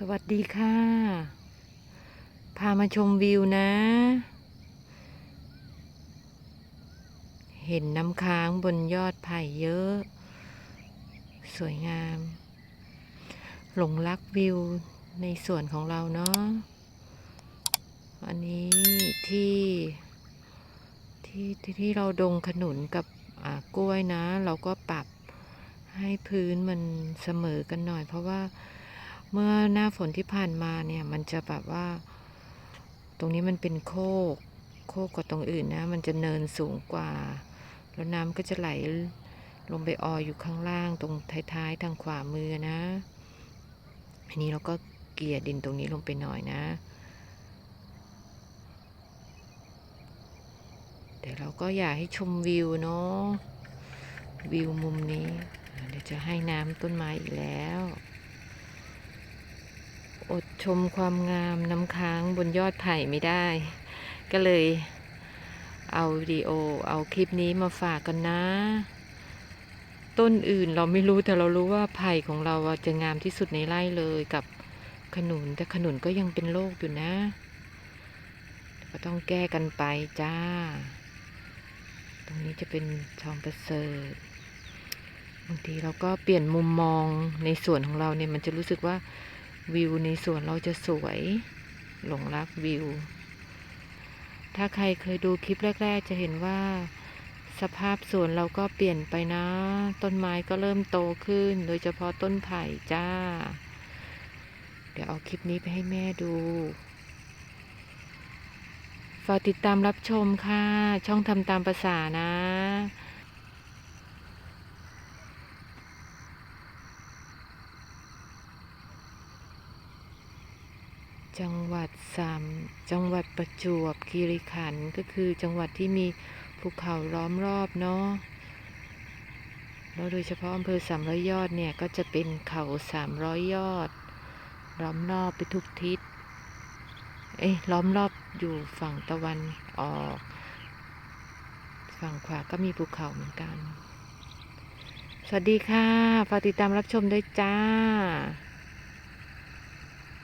สวัสดีค่ะ พามาชมวิวนะ เห็นน้ำค้างบนยอดไผ่เยอะ สวยงาม หลงรักวิวในส่วนของเราเนาะ อันนี้ที่ที่ที่ที่เราดงขนุนกับกล้วยนะ เราก็ปรับให้พื้นมันเสมอกันหน่อยเพราะว่า เมื่อหน้าฝนที่ผ่านมาเนี่ย มันจะแบบว่า ตรงนี้มันเป็นโคก โคกกว่าตรงอื่นนะ มันจะเนินสูงกว่า แล้วน้ำก็จะไหลลงไปอออยู่ข้างล่างตรงท้ายๆทางขวามือนะ อันนี้เราก็เกลี่ยดินตรงนี้ลงไปหน่อยนะ เดี๋ยวเราก็อยากให้ชมวิวเนาะวิวมุมนี้ เดี๋ยวจะให้น้ำต้นไม้อีกแล้ว อดชมความงามน้ำค้างบนยอดไผ่ไม่ได้ ก็เลยเอาวิดีโอเอาคลิปนี้มาฝากกันนะ ต้นอื่นเราไม่รู้แต่เรารู้ว่าไผ่ของเราจะงามที่สุดในไร่เลยกับขนุนแต่ขนุนก็ยังเป็นโรคอยู่นะ ก็ต้องแก้กันไปจ้า ตรงนี้จะเป็นทองประเสริฐบางทีเราก็เปลี่ยนมุมมองในส่วนของเราเนี่ยมันจะรู้สึกว่า วิวในสวนเราจะสวย หลงรักวิว ถ้าใครเคยดูคลิปแรก ๆ จะเห็นว่าสภาพสวนเราก็เปลี่ยนไปนะ ต้นไม้ก็เริ่มโตขึ้น โดยเฉพาะต้นไผ่จ้า เดี๋ยวเอาคลิปนี้ไปให้แม่ดู ฝากติดตามรับชมค่ะ ช่องทำตามภาษานะ จังหวัดสามจังหวัดประจวบคีรีขันธ์ก็คือจังหวัดที่มีภูเขาล้อมรอบเนาะแล้วโดยเฉพาะอำเภอสามร้อยยอดเนี่ย ก็จะเป็นเขาสามร้อยยอด ล้อมรอบไปทุกทิศ เอ้ยล้อมรอบอยู่ฝั่งตะวันออก ฝั่งขวาก็มีภูเขาเหมือนกัน สวัสดีค่ะ ฝากติดตามรับชมด้วยจ้า